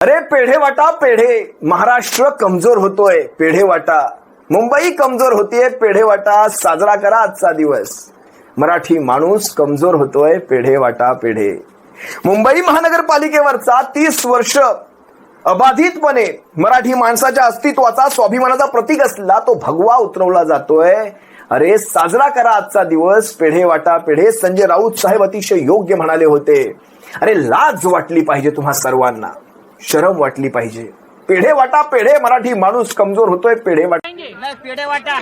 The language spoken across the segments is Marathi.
अरे पेढे वाटा पेढे. महाराष्ट्र कमजोर होतोय पेढे वाटा. मुंबई कमजोर होतीये पेढे वाटा. साजरा करा आजचा दिवस. मराठी माणूस कमजोर होतोय पेढे वाटा पेढे. मुंबई महानगरपालिकेवरचा तीस वर्ष अबाधितपणे मराठी माणसाच्या अस्तित्वाचा स्वाभिमानाचा प्रतीक असला तो भगवा उतरवला जातोय. अरे साजरा करा आजचा दिवस पेढे वाटा पेढे. संजय राऊत साहेब अतिशय योग्य म्हणाले होते. अरे लाज वाटली पाहिजे तुम्हा सर्वांना. शरम वाटली पाहिजे. पेढे वाटा पेढे मराठी माणूस कमजोर होतोय पेढे वाटा. नाही पेढे वाटा.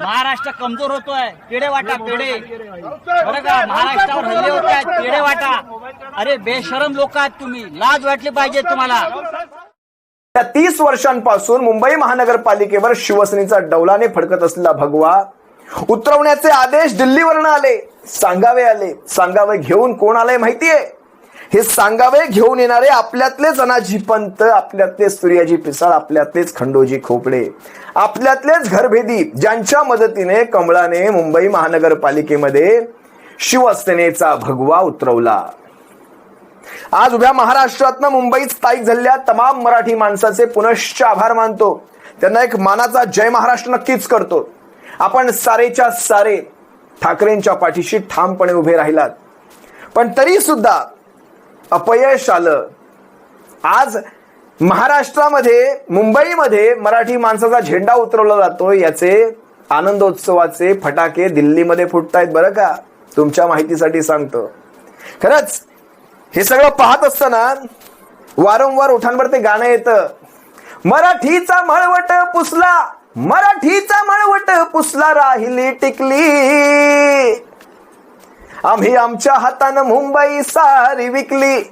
महाराष्ट्र कमजोर होतोय. पेढे वाटा पेढे. बरं का महाराष्ट्रावर हल्ले होत आहेत पेढे वाटा. अरे बेशरम लोक आहेत तुम्ही. लाज वाटली पाहिजे तुम्हाला. त्या तीस वर्षांपासून मुंबई महानगरपालिकेवर शिवसेनेचा डौलाने फडकत असलेला भगवा उतरवण्याचे आदेश दिल्लीवरनं आले. सांगावे आले. सांगावे घेऊन कोण आलंय माहितीये? हे सांगावे घेऊन येणारे आपल्यातले जनाजी पंत आपल्यातलेच सूर्याजी पिसाळ आपल्यातलेच खंडोजी खोपडे आपल्यातलेच घरभेदी ज्यांच्या मदतीने कमळाने मुंबई महानगरपालिकेमध्ये शिवसेनेचा भगवा उतरवला. आज उभ्या महाराष्ट्रातनं मुंबईत स्थायिक झालेल्या तमाम मराठी माणसाचे पुनश्च आभार मानतो. त्यांना एक मानाचा जय महाराष्ट्र नक्कीच करतो. आपण सारेच्या सारे ठाकरेंच्या पाठीशी ठामपणे उभे राहिलात. पण तरी सुद्धा अपयश आलं. आज महाराष्ट्रामध्ये मुंबईमध्ये मराठी माणसाचा झेंडा उतरवला जातो याचे आनंदोत्सवाचे फटाके दिल्लीमध्ये फुटतायत बरं का? तुमच्या माहितीसाठी सांगतो. खरंच हे सगळं पाहत असताना वारंवार उठांवर ते गाणं येतं. मराठीचा मळवट पुसला मराठीचा मळवट पुसला राहिली टिकली. आम्ही आमच्या हातानं मुंबई सारी विकली.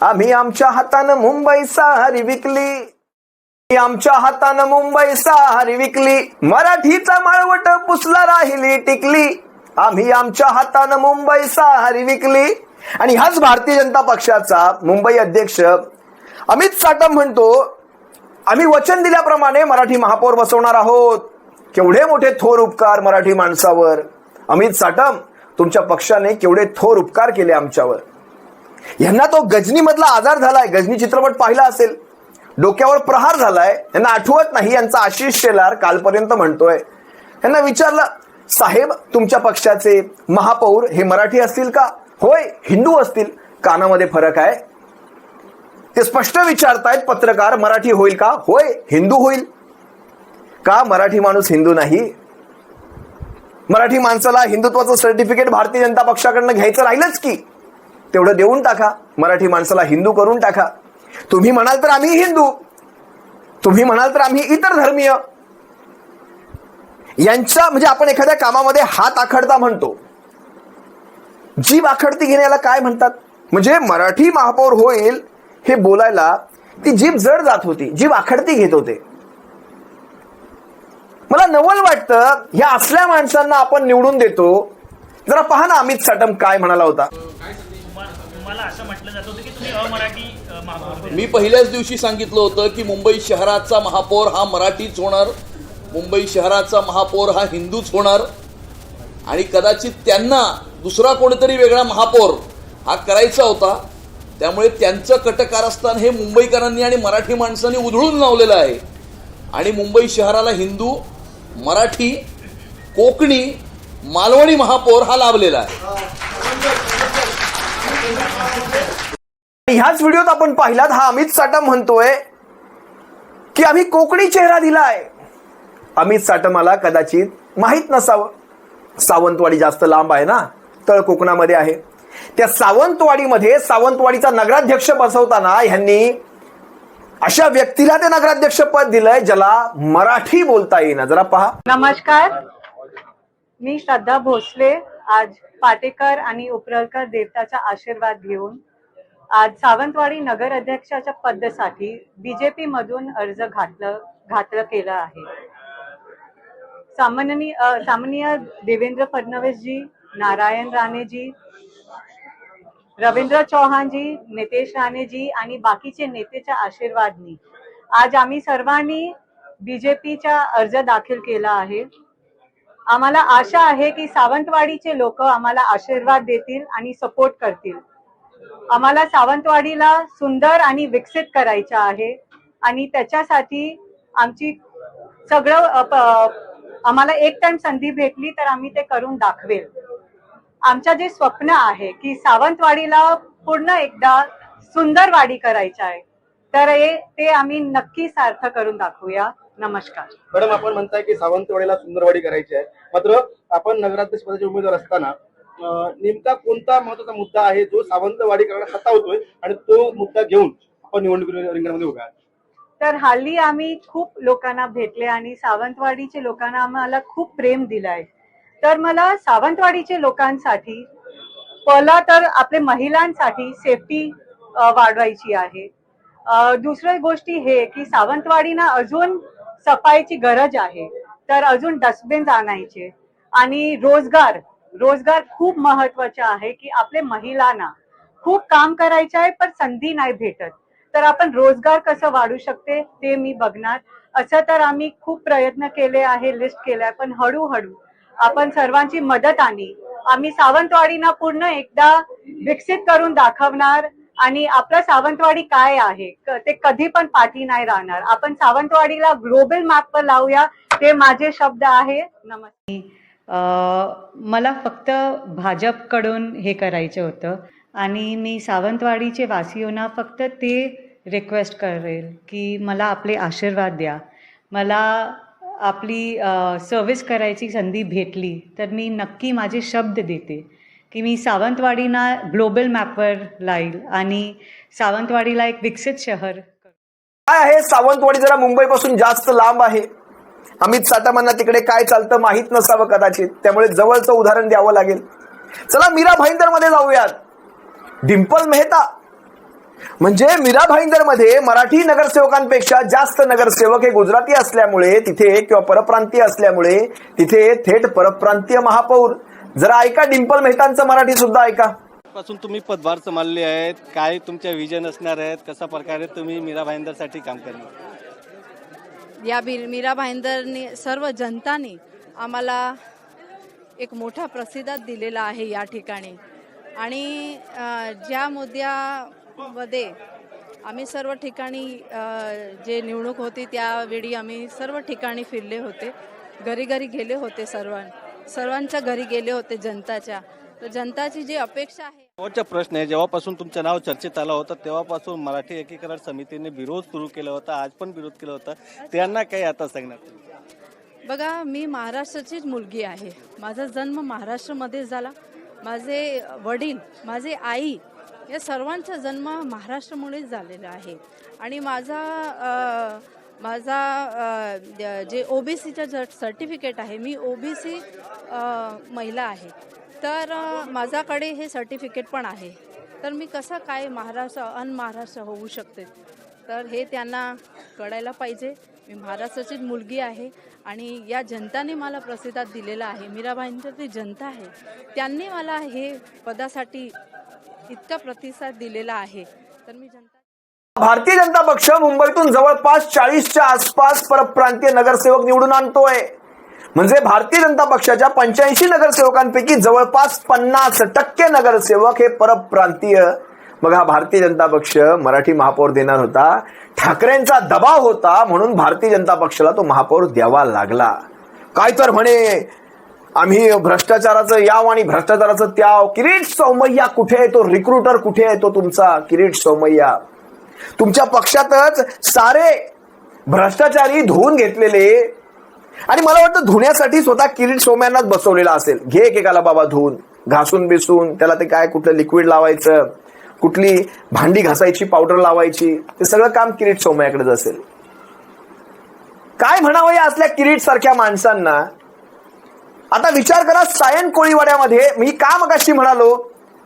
आम्ही आमच्या हातानं मुंबई सारी विकली. आमच्या हातानं मुंबई सारी विकली. मराठीचा माळवट पुसला राहिली टिकली. आम्ही आमच्या हातानं मुंबई सारी विकली. आणि हाच भारतीय जनता पक्षाचा मुंबई अध्यक्ष अमित साटम म्हणतो आम्ही वचन दिल्याप्रमाणे मराठी महापौर बसवणार आहोत. केवढे मोठे थोर उपकार मराठी माणसावर. अमित साटम तुमच्या पक्षाने केवढे थोर उपकार केले आमच्यावर. यांना तो गजनी मधला आजार झालाय. गजनी चित्रपट पाहिला असेल. डोक्यावर प्रहार झालाय. यांना आठवत नाही यांचा आशिष शेलार कालपर्यंत म्हणतोय. यांना विचारलं साहेब तुमच्या पक्षाचे महापौर हे मराठी असतील का? होय हिंदू असतील. कानामध्ये फरक आहे. ते स्पष्ट विचारतायत पत्रकार मराठी होईल का? होय हिंदू होईल. का मराठी माणूस हिंदू नाही? मराठी माणसाला हिंदुत्वाचं सर्टिफिकेट भारतीय जनता पक्षाकडनं घ्यायचं राहिलंच की? तेवढं देऊन टाका. मराठी माणसाला हिंदू करून टाका. तुम्ही म्हणाल तर आम्ही हिंदू. तुम्ही म्हणाल तर आम्ही इतर धर्मीय. यांच्या म्हणजे आपण एखाद्या कामामध्ये हात आखडता म्हणतो. जीभ आखडती घेण्याला काय म्हणतात? म्हणजे मराठी महापौर होईल हे बोलायला ती जीभ जड जात होती. जीव आखडती घेत होते. मला नवल वाटतं ह्या असल्या माणसांना आपण निवडून देतो. जरा पहा ना अमित साटम काय म्हणाला होता. तुम्हाला असं म्हटलं जात होतं की तुम्ही अमराठी अ, महापौर मी पहिल्याच दिवशी सांगितलं होतं की मुंबई शहराचा महापौर हा मराठीच होणार मुंबई शहराचा महापौर हा हिंदूच होणार आणि कदाचित त्यांना दुसरा कोणीतरी वेगळा महापौर हा करायचा होता. त्यामुळे त्यांचं कटकारस्थान हे मुंबईकरांनी आणि मराठी माणसांनी उधळून लावलेलं आहे. आणि मुंबई शहराला हिंदू मराठी कोकणी मालवणी महापौर हा लाभलेला आहे. ह्याच व्हिडिओत आपण पाहिलात हा अमित साटम म्हणतोय की आम्ही कोकणी चेहरा दिलाय. अमित साटमाला कदाचित माहीत नसावं. सावंतवाडी जास्त लांब आहे ना तळ कोकणामध्ये आहे. त्या सावंतवाडीमध्ये सावंतवाडीचा नगराध्यक्ष बसवताना ह्यांनी अशा व्यक्तीला ते नगराध्यक्ष पद दिलंय ज्याला मराठी बोलता येईना. जरा पहा. नमस्कार. मी श्रद्धा भोसले आज पाटेकर आणि उपरलकर देवताचा आशीर्वाद घेऊन आज सावंतवाडी नगर अध्यक्षाच्या पदासाठी बीजेपी मधून अर्ज घातलं घातलं केलं आहे. सामान्य सामान्य देवेंद्र फडणवीस जी नारायण राणेजी रवींद्र चौहानजी नितेश राणेजी आणि बाकीचे नेतेच्या आशीर्वादनी. आज आम्ही सर्वांनी बीजेपीचा अर्ज दाखल केला आहे. आम्हाला आशा आहे की सावंतवाडीचे लोक आम्हाला आशीर्वाद देतील आणि सपोर्ट करतील. आम्हाला सावंतवाडीला सुंदर आणि विकसित करायचं आहे आणि त्याच्यासाठी आमची सगळं आम्हाला एक टाइम संधी भेटली तर आम्ही ते करून दाखवेल. आमचं जे स्वप्न आहे की सावंतवाडीला पूर्ण एकदा सुंदर वाडी करायचं आहे तर हे ते आम्ही नक्की सार्थ करून दाखवूया. नमस्कार. मॅडम आपण म्हणताय की सावंतवाडीला सुंदरवाडी करायची आहे. मात्र आपण नगराध्यक्ष पदाचे उमेदवार असताना नेमका कोणता महत्त्वाचा मुद्दा आहे जो सावंतवाडी करण्यात हातावतोय आणि तो मुद्दा घेऊन आपण निवडणूक रिंगणामध्ये उभा तर हल्ली आम्ही खूप लोकांना भेटले आणि सावंतवाडीचे लोकांना आम्हाला खूप प्रेम दिलाय. तर मला सावंतवाडीचे लोकांसाठी पहिला तर आपले महिलांसाठी सेफ्टी वाढवायची आहे. अ, दुसरी गोष्टी हे की सावंतवाडीना अजून सफाईची गरज आहे. तर अजून डस्टबिन आणायचे. आणि रोजगार रोजगार खूप महत्त्वाचा आहे की आपले महिलांना खूप काम करायचं आहे पण संधी नाही भेटत. तर आपण रोजगार कसं वाढू शकते ते मी बघणार. असं तर आम्ही खूप प्रयत्न केले आहे लिस्ट केलाय पण हळूहळू आपण सर्वांची मदत आणि. आम्ही सावंतवाडीना पूर्ण एकदा विकसित करून दाखवणार आणि आपलं सावंतवाडी काय आहे क- ते कधी पण पाठी नाही राहणार. आपण सावंतवाडीला ग्लोबल मॅपवर लावूया ते माझे शब्द आहे. नमस्ते. मला फक्त भाजपकडून हे करायचं होतं आणि मी सावंतवाडीचे वासियोना फक्त ते रिक्वेस्ट करेल की मला आपले आशीर्वाद द्या. मला आपली सर्विस करायची संधी भेटली तर मी नक्की माझे शब्द देते की मी सावंतवाडीना ग्लोबल मॅपवर लाईल आणि सावंतवाडीला एक विकसित शहर काय आहे सावंतवाडी? जरा मुंबईपासून जास्त लांब आहे. अमित साटामांना तिकडे काय चालतं माहीत नसावं कदाचित. त्यामुळे जवळचं उदाहरण द्यावं लागेल. चला मीरा भाईंदरमध्ये जाऊयात. डिम्पल मेहता म्हणजे मीरा भाईंदरमध्ये मराठी नगरसेवकांपेक्षा जास्त नगरसेवक हे गुजराती असल्यामुळे तिथे किंवा परप्रांतीय असल्यामुळे तिथे थेट परप्रांतीय महापौर. जरा ऐका डिम्पल मेहतांचं मराठी सुद्धा ऐका. पासून तुम्ही पदभार संभाळले आहेत काय तुमच्या विजन असणार आहेत कशा प्रकारे तुम्ही मीरा भाईंदरसाठी काम करणार? या मीरा भाईंदरनी सर्व जनतानी आम्हाला एक मोठा प्रतिसाद दिलेला आहे या ठिकाणी. आणि ज्या मुद्द्यामध्ये आम्ही सर्व ठिकाणी जे निवडणूक होती त्यावेळी आम्ही सर्व ठिकाणी फिरले होते. घरी घरी गेले होते सर्वां सर्वांच्या घरी गेले होते जनताच्या. तर जनताची जी अपेक्षा आहे. शेवटचा प्रश्न आहे जेव्हापासून तुमचं नाव चर्चेत आलं होतं तेव्हापासून मराठी एकीकरण समितीने विरोध सुरू केला होता आज पण विरोध केला होता. त्यांना काय आता सांगणार? बघा मी महाराष्ट्राचीच मुलगी आहे. माझा जन्म महाराष्ट्रामध्ये झाला. माझे वडील माझे आई या सर्वांचा जन्म महाराष्ट्रामुळेच झालेला आहे. आणि माझा माझा जे ओ बी सीचं ज सर्टिफिकेट आहे मी ओ बी सी महिला आहे. तर माझ्याकडे हे सर्टिफिकेट पण आहे. तर मी कसं काय महाराष्ट्र अन महाराष्ट्र होऊ शकते? तर हे त्यांना कळायला पाहिजे. मी महाराष्ट्राचीच मुलगी आहे आणि या जनताने मला प्रसिद्धात दिलेला आहे. मीराबाईंचं जी जनता आहे त्यांनी मला हे पदासाठी इतका प्रतिसाद दिलेला आहे. तर मी जनता भारतीय जनता पक्ष मुंबईतून जवळपास चाळीसच्या आसपास परप्रांतीय नगरसेवक निवडून आणतोय. म्हणजे भारतीय जनता पक्षाच्या पंच्याऐंशी नगरसेवकांपैकी जवळपास पन्नास टक्के नगरसेवक हे परप्रांतीय. मग हा भारतीय जनता पक्ष मराठी महापौर देणार होता. ठाकरेंचा दबाव होता म्हणून भारतीय जनता पक्षाला तो महापौर द्यावा लागला. काय तर म्हणे आम्ही भ्रष्टाचाराचं याव आणि भ्रष्टाचाराचं त्याव. किरीट सौमय्या कुठे आहे तो? रिक्रुटर कुठे आहे तो तुमचा? किरीट सौमय्या. तुमच्या पक्षातच सारे भ्रष्टाचारी धुवून घेतलेले. आणि मला वाटतं धुण्यासाठी स्वतः किरीट सौम्यांनाच बसवलेला असेल. घे एकेकाला बाबा धुवून. घासून बिसून. त्याला ते काय कुठलं लिक्विड लावायचं? कुठली भांडी घासायची पावडर लावायची? ते सगळं काम किरीट सौम्याकडेच असेल. काय म्हणावं या असल्या किरीट सारख्या माणसांना? आता विचार करा सायन कोळीवाड्यामध्ये मी का मगाशी म्हणालो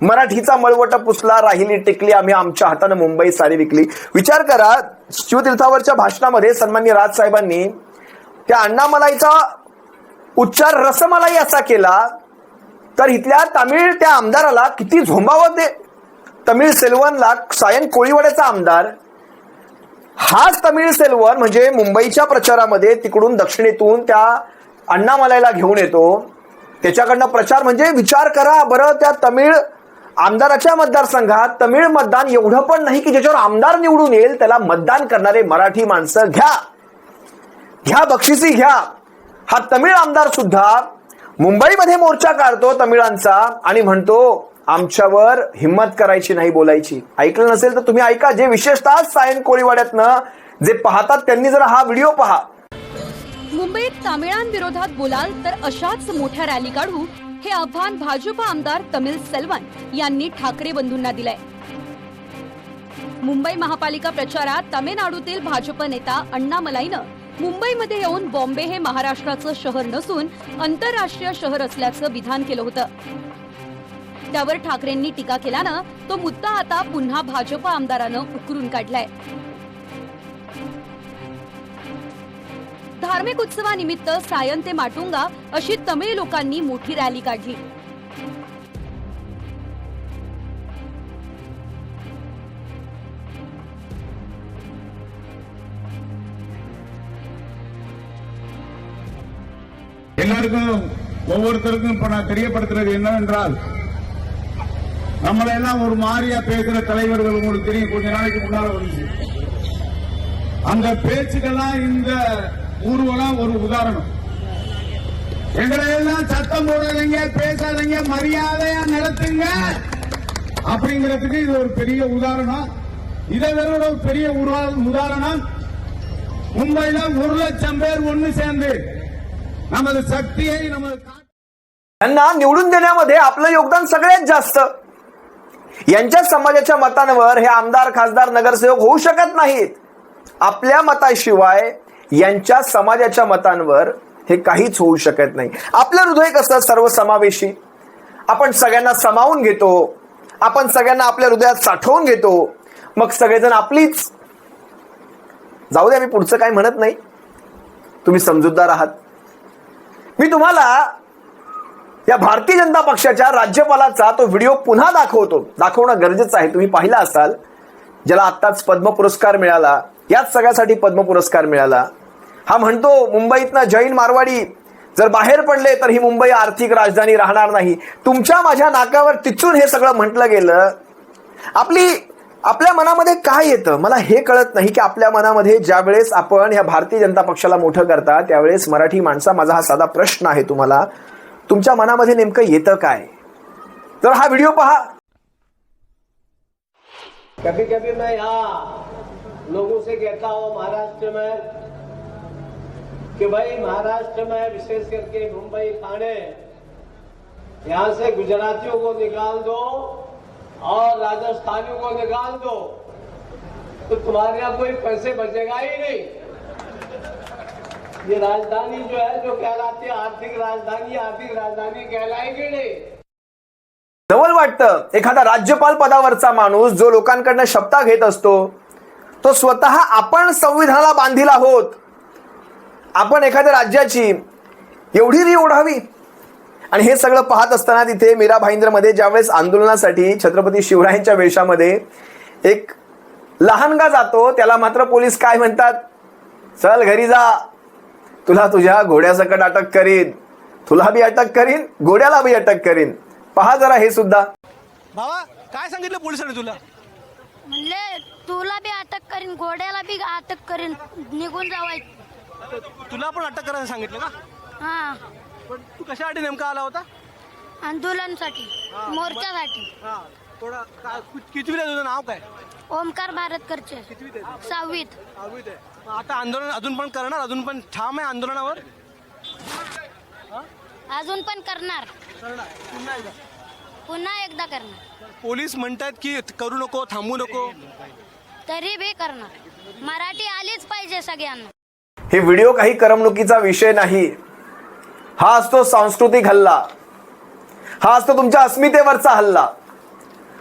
मराठीचा मळवट पुसला राहिली टिकली आम्ही आमच्या हातानं मुंबई सारी विकली. विचार करा शिवतीर्थावरच्या भाषणामध्ये सन्मान्य राजसाहेबांनी त्या अण्णामलाईचा उच्चार रसमलाई असा केला तर इथल्या तामिळ त्या आमदाराला किती झोंबावं ते तमिळ सेल्वनला सायन कोळीवाड्याचा आमदार हाच तमिळ सेल्वन म्हणजे मुंबईच्या प्रचारामध्ये तिकडून दक्षिणेतून त्या अण्णामलाईला घेऊन येतो. त्याच्याकडनं प्रचार म्हणजे विचार करा बरं त्या तमिळ आमदाराच्या मतदारसंघात तमिळ मतदान एवढं पण नाही की ज्याच्यावर आमदार निवडून येईल त्याला मतदान करणारे मराठी माणसं घ्या. घ्या बक्षिसी घ्या. हा तमिळ आमदार सुद्धा मुंबईमध्ये मोर्चा काढतो तमिळांचा आणि म्हणतो आमच्यावर हिंमत करायची नाही बोलायची. ऐकलं नसेल तर तुम्ही ऐका जे विशेषतः सायन कोळीवाड्यातनं जे पाहतात त्यांनी जरा हा व्हिडिओ पहा. मुंबईत तामिळांविरोधात बोलाल तर अशाच मोठ्या रॅली काढू हे आव्हान भाजप आमदार तमिल सेल्वन यांनी ठाकरे बंधूंना दिलंय. मुंबई महापालिका प्रचारात तामिळनाडूतील भाजप नेता अण्णामलाईनं मुंबईमध्ये येऊन बॉम्बे हे महाराष्ट्राचं शहर नसून आंतरराष्ट्रीय शहर असल्याचं विधान केलं होतं. त्यावर ठाकरेंनी टीका केल्यानं तो मुद्दा आता पुन्हा भाजप आमदारानं उकरून काढलाय. धार्मिक उत्सवानिमित्त सायन ते माटुंगा अशी तमिळ लोकांनी मोठी रॅली काढली எல்லாருக்கும் ஒவ்வொருத்தருக்கும் இப்ப நான் தெரியப்படுத்துறது என்னவென்றால் நம்மள எல்லாம் ஒரு மாதிரியா பேசுற தலைவர்கள் உங்களுக்கு தெரியும் கொஞ்ச நாளைக்கு முன்னால வந்து அந்த பேச்சுக்கெல்லாம் இந்த ஊர்வலம் ஒரு உதாரணம் எங்களை எல்லாம் சத்தம் போடாதீங்க பேசாதீங்க மரியாதையா நடத்துங்க அப்படிங்கிறதுக்கு இது ஒரு பெரிய உதாரணம் இதை விட ஒரு பெரிய உருவா- உதாரணம் மும்பையில ஒரு லட்சம் பேர் ஒண்ணு சேர்ந்து நமது சக்தியை நமது கா- त्यांना निवडून देण्यामध्ये आपलं योगदान सगळ्यात जास्त यांच्या समाजाच्या मतांवर हे आमदार खासदार नगरसेवक होऊ शकत नाहीत आपल्या मताशिवाय यांच्या समाजाच्या मतांवर हे काहीच होऊ शकत नाही. आपलं हृदय कसं सर्वसमावेशी? आपण सगळ्यांना समावून घेतो. आपण सगळ्यांना आपल्या हृदयात साठवून घेतो. मग सगळेजण आपलीच. जाऊ द्या मी पुढचं काय म्हणत नाही. तुम्ही समजूतदार आहात. मी तुम्हाला या भारतीय जनता पक्षाच्या राज्यपालाचा तो व्हिडिओ पुन्हा दाखवतो. दाखवणं गरजेचं आहे. तुम्ही पाहिला असाल. ज्याला आत्ताच पद्म पुरस्कार मिळाला. याच सगळ्यासाठी पद्म पुरस्कार मिळाला. हा म्हणतो मुंबईतनं जैन मारवाडी जर बाहेर पडले तर ही मुंबई आर्थिक राजधानी राहणार नाही. तुमच्या माझ्या नाकावर टिचून हे सगळं म्हटलं गेलं. आपली आपल्या मनामध्ये काय येतं? मला हे कळत नाही की आपल्या मनामध्ये ज्या वेळेस आपण ह्या भारतीय जनता पक्षाला मोठं करता त्यावेळेस मराठी माणसा माझा हा साधा प्रश्न आहे तुम्हाला. तुमच्या मनामध्ये नेमकं येतं काय? तर हा व्हिडिओ पहा. कभी कभी मैं यहाँ लोगों से कहता हूँ महाराष्ट्र में कि भाई महाराष्ट्र में विशेष करके मुंबई ठाणे यहाँ से गुजरातियों को निकाल दो और राजस्थानियों को निकाल दो तो तुम्हारे यहाँ कोई पैसे बचेगा ही नहीं। ये राजधानी जो है जो कहलाती है आर्थिक राजधानी आर्थिक राजधानी कहलाएगी नहीं। नवल वाटतं एखादा राज्यपाल पदावरचा माणूस जो लोकांकडनं शपथा घेत असतो तो स्वतः आपण संविधानाला बांधील आहोत. आपण एखाद्या राज्याची एवढी री ओढावी? आणि हे सगळं पाहत असताना तिथे मीरा भाईंद्रमध्ये ज्यावेळेस आंदोलनासाठी छत्रपती शिवरायांच्या वेशामध्ये एक लहानगा जातो त्याला मात्र पोलीस काय म्हणतात? चल घरी जा. तुला तुझ्या घोड्यासकट अटक करीन. तुला बी अटक करीन घोड्याला बी अटक करीन. पहा जरा हे सुद्धा. भावा काय सांगितलं पोलिसांनी तुला? म्हणले तुला बी अटक करीन घोड्याला बी अटक करीन. निघून जावाय तुला पण अटक करायला सांगितलं का? हा. पण तू कशासाठी नेमका आला होता? आंदोलनसाठी मोर्चासाठी. हा. थोडा का- कि- कितवीला आहे तुझं नाव काय? ओमकार भारतकरचे. कितवीत आहे सहावीत. आहे. मग आता आंदोलन अजून पण करणार? अजून पण ठाम आहे आंदोलनावर? अजून पण करणार. करणार. पुन्हा एकदा. पुन्हा एकदा करणार. पोलीस म्हणतात की करू नको थांबू नको. तरी बी करणार. मराठी आलीच पाहिजे सगळ्यांना. हे व्हिडिओ काही करमणुकीचा विषय नाही. हा असतो सांस्कृतिक हल्ला. हा असतो तुमच्या अस्मितेवरचा हल्ला.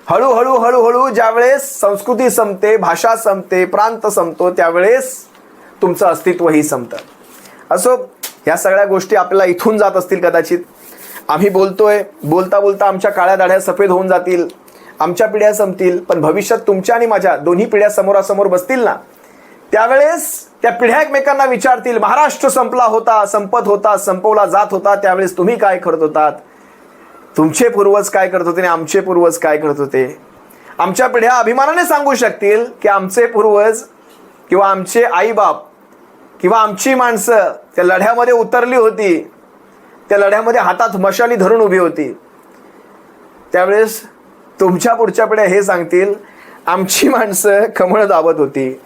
हळूहळू हळूहळू ज्यावेळेस संस्कृती संपते भाषा संपते प्रांत संपतो त्यावेळेस तुमचं अस्तित्वही संपतं. असो ह्या सगळ्या गोष्टी आपल्याला इथून जात असतील कदाचित. आम्ही बोलतोय बोलता बोलता आमच्या काळ्या दाढ्या सफेद होऊन जातील आमच्या पिढ्या संपतील पण भविष्यात तुमच्या आणि माझ्या दोन्ही पिढ्या समोरासमोर बसतील ना? त्यावेळेस त्या पिढ्या एकमेकांना विचारतील महाराष्ट्र संपला होता संपत होता संपवला जात होता त्यावेळेस तुम्ही काय करत होतात? तुमचे पूर्वज काय करत होते आणि आमचे पूर्वज काय करत होते? आमच्या पिढ्या अभिमानाने सांगू शकतील की आमचे पूर्वज किंवा आमचे आईबाप किंवा आमची माणसं त्या लढ्यामध्ये उतरली होती त्या लढ्यामध्ये हातात मशाली धरून उभी होती. त्यावेळेस तुमच्या पुढच्या पिढ्या हे सांगतील आमची माणसं कमळ दाबत होती.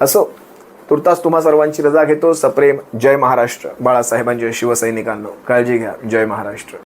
असो. तुर्तास तुम्हा सर्वांची रजा घेतो. सप्रेम जय महाराष्ट्र. बाळासाहेबांच्या शिवसैनिकांनो काळजी घ्या. जय महाराष्ट्र.